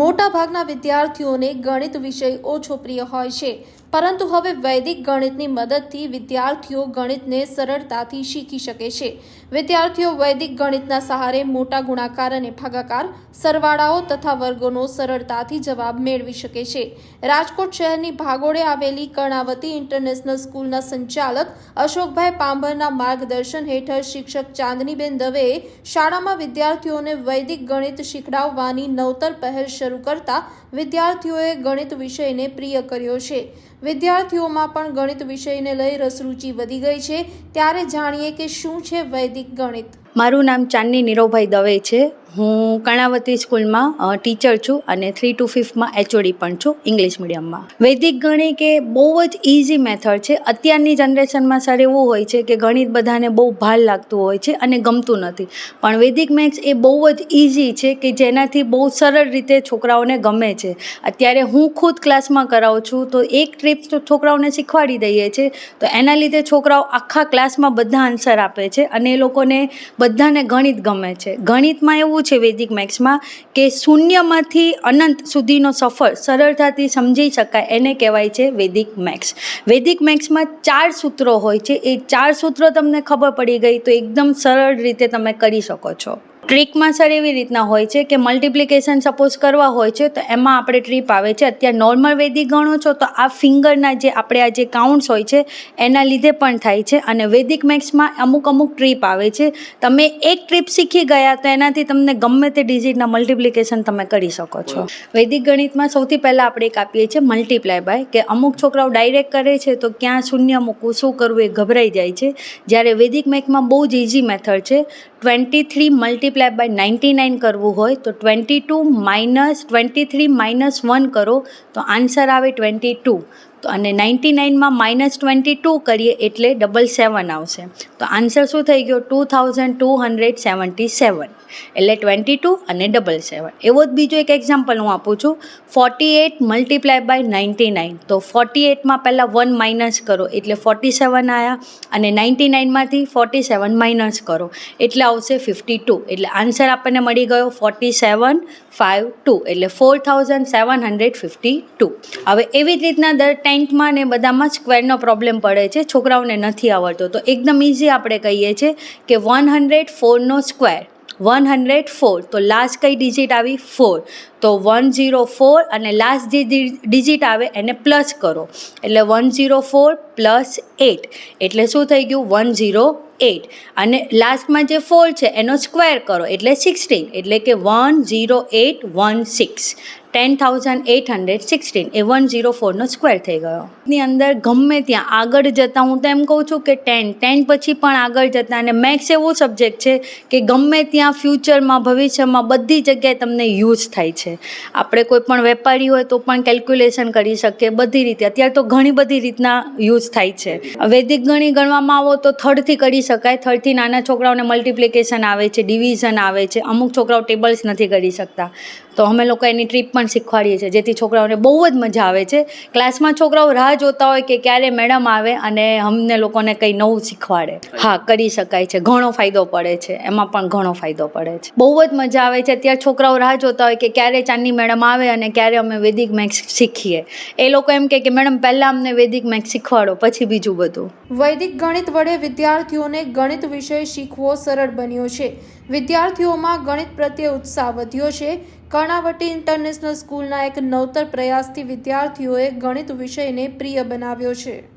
મોટાભાગના વિદ્યાર્થીઓને ગણિત વિષય ઓછો પ્રિય હોય છે. પરંતુ હવે વૈદિક ગણિતની મદદથી વિદ્યાર્થીઓ ગણિતને સરળતાથી શીખી શકે છે. વિદ્યાર્થીઓ વૈદિક ગણિતના સહારે મોટા ગુણાકાર અને ભાગાકાર સરવાળાઓ તથા વર્ગોનો સરળતાથી જવાબ મેળવી શકે છે. રાજકોટ શહેરની ભાગોળે આવેલી કર્ણાવતી ઇન્ટરનેશનલ સ્કૂલના સંચાલક અશોકભાઈ પાંભરના માર્ગદર્શન હેઠળ શિક્ષક ચાંદનીબેન દવેએ શાળામાં વિદ્યાર્થીઓને વૈદિક ગણિત શીખડાવવાની નવતર પહેલ શરૂ કરતા વિદ્યાર્થીઓએ ગણિત વિષયને પ્રિય કર્યો છે. વિદ્યાર્થીઓમાં પણ ગણિત વિષયને લઈ રસરૂચિ વધી ગઈ છે. ત્યારે જાણીએ કે શું છે વૈદિક ગણિત? મારું નામ ચાંદની નીરવભાઈ દવે છે. હું કર્ણાવતી સ્કૂલમાં ટીચર છું અને થ્રી ટુ ફિફ્થમાં એચઓડી પણ છું ઇંગ્લિશ મીડિયમમાં. વૈદિક ગણિત એ બહુ જ ઇઝી મેથડ છે. અત્યારની જનરેશનમાં સર એવું હોય છે કે ગણિત બધાને બહુ ભાર લાગતું હોય છે અને ગમતું નથી. પણ વૈદિક મેથ્સ એ બહુ જ ઇઝી છે કે જેનાથી બહુ સરળ રીતે છોકરાઓને ગમે છે. અત્યારે હું ખુદ ક્લાસમાં કરાવું છું તો એક ટ્રીપ તો છોકરાઓને શીખવાડી દઈએ છીએ તો એના લીધે છોકરાઓ આખા ક્લાસમાં બધા આન્સર આપે છે અને એ લોકોને બધાને ગણિત ગમે છે. ગણિતમાં એવું છે વૈદિક મેથ્સમાં કે શૂન્યમાંથી અનંત સુધીનો સફર સરળતાથી સમજી શકાય એને કહેવાય છે વૈદિક મેથ્સ વૈદિક મેથ્સમાં ચાર સૂત્રો હોય છે. એ ચાર સૂત્રો તમને ખબર પડી ગઈ તો એકદમ સરળ રીતે તમે કરી શકો છો. ટ્રીકમાં સર એવી રીતના હોય છે કે મલ્ટિપ્લિકેશન સપોઝ કરવા હોય છે તો એમાં આપણે ટ્રીપ આવે છે. અત્યારે નોર્મલ વૈદિક ગણો છો તો આ ફિંગરના જે આપણે આ જે કાઉન્ટ્સ હોય છે એના લીધે પણ થાય છે. અને વૈદિક મેથ્સમાં અમુક અમુક ટ્રીપ આવે છે. તમે એક ટ્રીપ શીખી ગયા તો એનાથી તમને ગમે તે ડિજિટના મલ્ટિપ્લિકેશન તમે કરી શકો છો. વૈદિક ગણિતમાં સૌથી પહેલાં આપણે એક આપીએ છીએ મલ્ટીપ્લાય બાય કે અમુક છોકરાઓ ડાયરેક્ટ કરે છે તો ક્યાં શૂન્ય મૂકવું શું કરવું એ ગભરાઈ જાય છે. જ્યારે વૈદિક મેથમાં બહુ જ ઇઝી મેથડ છે. Twenty three multiply by ninety nine કરવું હોય તો twenty two minus twenty three minus one કરો તો આન્સર આવે ટ્વેન્ટી ટુ તો અને નાઇન્ટી નાઇનમાં માઇનસ ટ્વેન્ટી ટુ કરીએ એટલે ડબલ સેવન આવશે. તો આન્સર શું થઈ ગયો? Two thousand two hundred seventy seven. એટલે ટ્વેન્ટી ટુ અને ડબલ સેવન. એવો જ બીજો એક એક્ઝામ્પલ હું આપું છું. Forty eight multiply by ninety nine. તો ફોર્ટી એટમાં પહેલાં વન માઇનસ કરો, એટલે ફોર્ટી સેવન આવ્યા અને નાઇન્ટી નાઇનમાંથી ફોર્ટી સેવન માઇનસ કરો, એટલે આવશે ફિફ્ટી ટુ. એટલે આન્સર આપણને મળી ગયો ફોર્ટી સેવન ફાઇવ ટુ. એટલે four thousand seven hundred fifty two. હવે એવી જ રીતના દર ટેન્થમાં ને બધામાં સ્ક્વેરનો પ્રોબ્લેમ પડે છે, છોકરાઓને નથી આવડતો. તો એકદમ ઇઝી આપણે કહીએ છીએ કે વન હંડ્રેડ ફોરનો સ્ક્વેર, વન હંડ્રેડ ફોર, તો લાસ્ટ કઈ ડિજિટ આવી? ફોર. તો વન ઝીરો ફોર અને લાસ્ટ જે ડિજિટ આવે એને પ્લસ કરો. એટલે one zero four plus eight. એટલે શું થઈ ગયું? One zero eight. અને લાસ્ટમાં જે ફોર છે, એનો સ્ક્વેર કરો. એટલે સિક્સટીન. એટલે કે one zero eight one six. Ten thousand eight hundred sixteen એ વન ઝીરો ફોરનો સ્ક્વેર થઈ ગયો. ની અંદર ગમે ત્યાં આગળ જતાં હું તો એમ કહું છું કે ટેન ટેન પછી પણ આગળ જતાં અને મેથ્સ એવો સબ્જેક્ટ છે કે ગમે ત્યાં ફ્યુચરમાં ભવિષ્યમાં બધી જગ્યાએ તમને યુઝ થાય છે. આપણે કોઈ પણ વેપારી હોય તો પણ કેલ્ક્યુલેશન કરી શકીએ, બધી રીતે. અત્યારે તો ઘણી બધી રીતના યુઝ થાય છે. વૈદિક ગણિત ગણવામાં આવો તો થર્ડથી કરી શકાય. થર્ડથી નાના છોકરાઓને મલ્ટિપ્લિકેશન આવે છે ડિવિઝન આવે છે. અમુક છોકરાઓ ટેબલ્સ નથી કરી શકતા. તો અમે લોકો એની ટ્રીપ પણ શીખવાડીએ છીએ. જેથી છોકરાઓને બહુ જ મજા આવે છે. ક્લાસમાં છોકરાઓ રાહ જોતા હોય કે ક્યારે મેડમ આવે અને અમને લોકોને કંઈ નવું શીખવાડે. હા, કરી શકાય છે. ઘણો ફાયદો પડે છે. એમાં પણ ઘણો ફાયદો પડે છે. બહુ જ મજા આવે છે. અત્યારે છોકરાઓ રાહ જોતા હોય કે ક્યારે ચાંદની મેડમ આવે અને ક્યારે અમે વૈદિક મેથ્સ શીખીએ. એ લોકો એમ કે મેડમ, પહેલાં અમને વૈદિક મેથ્સ શીખવાડો, પછી બીજું બધું. વૈદિક ગણિત વડે વિદ્યાર્થીઓને ગણિત વિષય શીખવો સરળ બન્યો છે. વિદ્યાર્થીઓમાં ગણિત પ્રત્યે ઉત્સાહ વધ્યો છે. કર્ણાવટી ઇન્ટરનેશનલ સ્કૂલના એક નવતર પ્રયાસથી વિદ્યાર્થીઓએ ગણિત વિષયને પ્રિય બનાવ્યો છે.